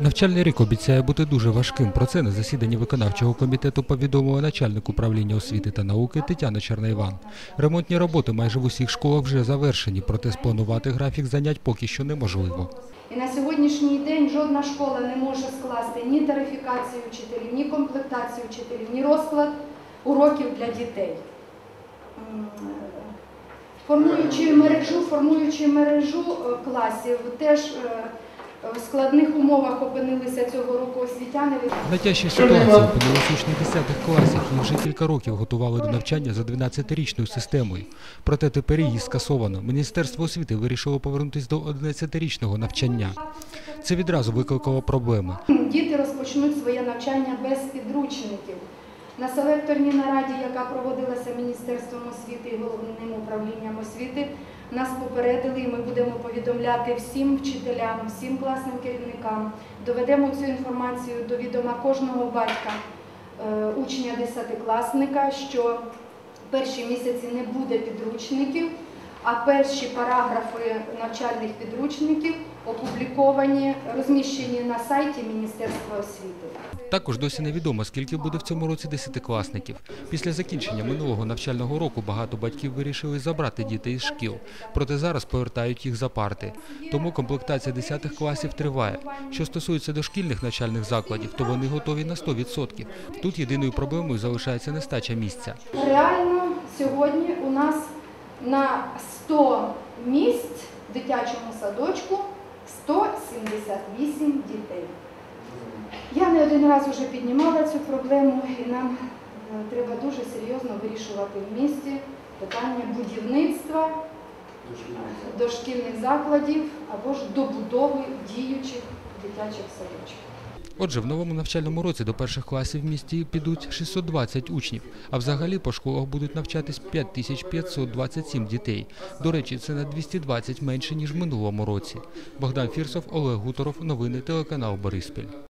Навчальний рік обіцяє бути дуже важким. Про це на засіданні виконавчого комітету повідомила начальник управління освіти та науки Тетяна Чернайван. Ремонтні роботи майже в усіх школах вже завершені, проте спланувати графік занять поки що неможливо. І на сьогоднішній день жодна школа не може скласти ні тарифікацію вчителів, ні комплектацію вчителів, ні розклад уроків для дітей. Формуючи мережу, формуючи мережу е, класів, теж е, в складних умовах опинилися цього року освітяни. Найтяжча ситуація опинилась учні 10 класів. Їх вже кілька років готували до навчання за 12-річною системою. Проте тепер її скасовано. Міністерство освіти вирішило повернутися до 11-річного навчання. Це відразу викликало проблеми. Діти розпочнуть своє навчання без підручників. На селекторній нараді, яка проводилася Міністерством освіти і головним управлінням освіти, нас попередили, і ми будемо повідомляти всім вчителям, всім класним керівникам. Доведемо цю інформацію до відома кожного батька е, учня 10-класника, що перші місяці не буде підручників, а перші параграфи навчальних підручників опубліковані, розміщені на сайті Міністерства освіти. Також досі невідомо, скільки буде в цьому році десятикласників. Після закінчення минулого навчального року багато батьків вирішили забрати дітей із шкіл, проте зараз повертають їх за парти. Тому комплектація 10 класів триває. Що стосується дошкільних навчальних закладів, то вони готові на 100%. Тут єдиною проблемою залишається нестача місця. Реально сьогодні у нас на 100 місць в дитячому садочку 178 дітей. Я не один раз вже піднімала цю проблему, і нам е, треба дуже серйозно вирішувати в місті питання будівництва дошкільних закладів або ж добудови діючих дитячих садочків. Отже, в новому навчальному році до перших класів в місті підуть 620 учнів, а взагалі по школах будуть навчатись 5527 дітей. До речі, це на 220 менше, ніж в минулому році. Богдан Фірсов, Олег Гуторов, новини телеканал Бориспіль.